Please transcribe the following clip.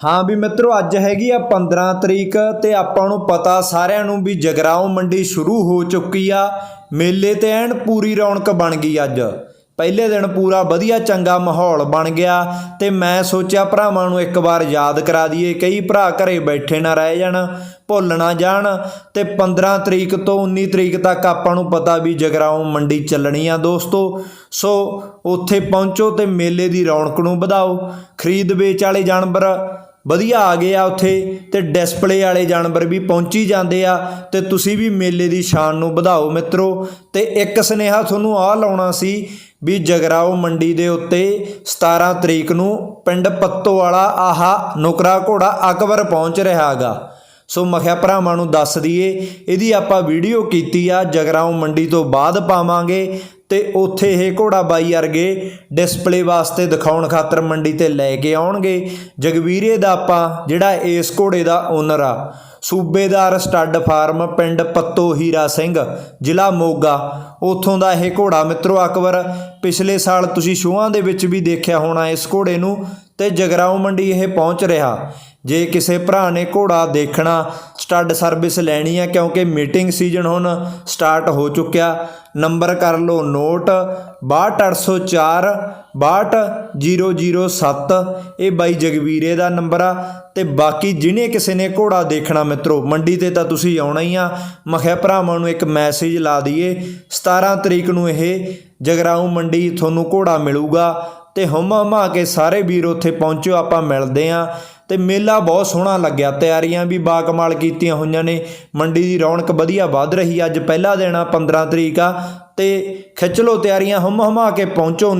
ਹਾਂ ਵੀ ਮਿੱਤਰੋ, ਅੱਜ ਹੈਗੀ ਆ 15 ਤਰੀਕ ਤੇ ਆਪਾਂ ਨੂੰ ਪਤਾ ਸਾਰਿਆਂ ਨੂੰ ਵੀ ਜਗਰਾਉਂ ਮੰਡੀ ਸ਼ੁਰੂ ਹੋ ਚੁੱਕੀ ਆ। ਮੇਲੇ ਤੇ ਐਨ ਪੂਰੀ ਰੌਣਕ ਬਣ ਗਈ ਅੱਜ। ਪਹਿਲੇ ਦਿਨ ਪੂਰਾ ਵਧੀਆ ਚੰਗਾ ਮਾਹੌਲ ਬਣ ਗਿਆ ਤੇ ਮੈਂ ਸੋਚਿਆ ਭਰਾਵਾਂ ਨੂੰ ਇੱਕ ਵਾਰ ਯਾਦ ਕਰਾ ਦਈਏ, ਕਈ ਭਰਾ ਘਰੇ ਬੈਠੇ ਨਾ ਰਹਿ ਜਾਣ, ਭੁੱਲ ਨਾ ਜਾਣ ਤੇ 15 ਤਰੀਕ ਤੋਂ 19 ਤਰੀਕ ਤੱਕ ਆਪਾਂ ਨੂੰ ਪਤਾ ਵੀ ਜਗਰਾਉਂ ਮੰਡੀ ਚੱਲਣੀ ਆ ਦੋਸਤੋ। ਸੋ ਉੱਥੇ ਪਹੁੰਚੋ ਤੇ ਮੇਲੇ ਦੀ ਰੌਣਕ ਨੂੰ ਵਧਾਓ। ਖਰੀਦ ਵੇਚ ਵਾਲੇ ਜਾਨਵਰ ਵਧੀਆ ਆ ਗਏ ਆ ਉੱਥੇ ਤੇ ਡਿਸਪਲੇ ਵਾਲੇ ਜਾਨਵਰ ਵੀ ਪਹੁੰਚੀ ਜਾਂਦੇ ਆ ਤੇ ਤੁਸੀਂ ਵੀ ਮੇਲੇ ਦੀ ਸ਼ਾਨ ਨੂੰ ਵਧਾਓ ਮਿੱਤਰੋ। ਤੇ ਇੱਕ ਸੁਨੇਹਾ ਤੁਹਾਨੂੰ ਆ ਲਾਉਣਾ ਸੀ ਵੀ ਜਗਰਾਓ ਮੰਡੀ ਦੇ ਉੱਤੇ 17 ਤਰੀਕ ਨੂੰ ਪਿੰਡ ਪੱਤੋ ਵਾਲਾ ਆਹਾ ਨੁਕਰਾ ਘੋੜਾ ਅਕਬਰ ਪਹੁੰਚ ਰਿਹਾ ਹੈਗਾ ਸੋ ਮਖਿਆ ਭਰਾਵਾਂ ਨੂੰ ਦੱਸ ਦਈਏ, ਇਹਦੀ ਆਪਾਂ ਵੀਡੀਓ ਕੀਤੀ ਆ ਜਗਰਾਉਂ ਮੰਡੀ ਤੋਂ ਬਾਅਦ ਪਾਵਾਂਗੇ ਤੇ ਉੱਥੇ ਇਹ ਘੋੜਾ ਬਾਈ ਵਰਗੇ ਡਿਸਪਲੇ ਵਾਸਤੇ ਦਿਖਾਉਣ ਖਾਤਰ ਮੰਡੀ ਤੇ ਲੈ ਕੇ ਆਉਣਗੇ। ਜਗਵੀਰੇ ਦਾ ਆਪਾਂ, ਜਿਹੜਾ ਇਸ ਘੋੜੇ ਦਾ ਓਨਰ ਆ, ਸੂਬੇਦਾਰ ਸਟੱਡ ਫਾਰਮ ਪਿੰਡ ਪੱਤੋ ਹੀਰਾ ਸਿੰਘ, ਜ਼ਿਲ੍ਹਾ ਮੋਗਾ। ਉਥੋਂ ਦਾ ਇਹ ਘੋੜਾ ਮਿੱਤਰੋ ਅਕਬਰ, ਪਿਛਲੇ ਸਾਲ ਤੁਸੀਂ ਸ਼ੋਆਂ ਦੇ ਵਿੱਚ ਵੀ ਦੇਖਿਆ ਹੋਣਾ ਇਸ ਘੋੜੇ ਨੂੰ ਤੇ ਜਗਰਾਉਂ ਮੰਡੀ ਇਹ ਪਹੁੰਚ ਰਿਹਾ। ਜੇ ਕਿਸੇ ਭਰਾ ਨੇ ਘੋੜਾ ਦੇਖਣਾ ਸਟੱਡ ਸਰਵਿਸ ਲੈਣੀ ਆ ਕਿਉਂਕਿ ਮੀਟਿੰਗ ਸੀਜ਼ਨ ਹੁਣ ਸਟਾਰਟ ਹੋ ਚੁੱਕਿਆ। ਨੰਬਰ ਕਰ ਲਓ ਨੋਟ 62804 62007 ਇਹ ਬਾਈ ਜਗਵੀਰੇ ਦਾ ਨੰਬਰ ਆ ਤੇ ਬਾਕੀ ਜਿਹਨੇ ਕਿਸੇ ਨੇ ਘੋੜਾ ਦੇਖਣਾ ਮਿੱਤਰੋ, ਮੰਡੀ ਤੇ ਤਾਂ ਤੁਸੀਂ ਆਉਣਾ ਹੀ ਆ। ਮਖਿਆ ਭਰਾਵਾਂ ਨੂੰ ਇੱਕ ਮੈਸੇਜ ਲਾ ਦਈਏ 17 ਤਰੀਕ ਨੂੰ ਇਹ ਜਗਰਾਉਂ ਮੰਡੀ ਤੁਹਾਨੂੰ ਘੋੜਾ ਮਿਲੂਗਾ। ਤੇ ਹਮ ਹਮਾ ਕੇ ਸਾਰੇ ਵੀਰ ਉੱਥੇ ਪਹੁੰਚੋ, ਆਪਾਂ ਮਿਲਦੇ ਆਂ ਤੇ ਮੇਲਾ ਬਹੁਤ ਸੋਹਣਾ ਲੱਗਿਆ। ਤਿਆਰੀਆਂ ਵੀ ਬਾਕਮਾਲ ਕੀਤੀਆਂ ਹੋਈਆਂ ਨੇ। ਮੰਡੀ ਦੀ ਰੌਣਕ ਵਧੀਆ ਵੱਧ ਰਹੀ। ਅੱਜ ਪਹਿਲਾ ਦਿਨ ਆ 15 ਤਰੀਕ ਆ। ਤੇ ਖਿੱਚ ਲਓ ਤਿਆਰੀਆਂ ਹਮ ਹਮਾ ਕੇ ਪਹੁੰਚੋ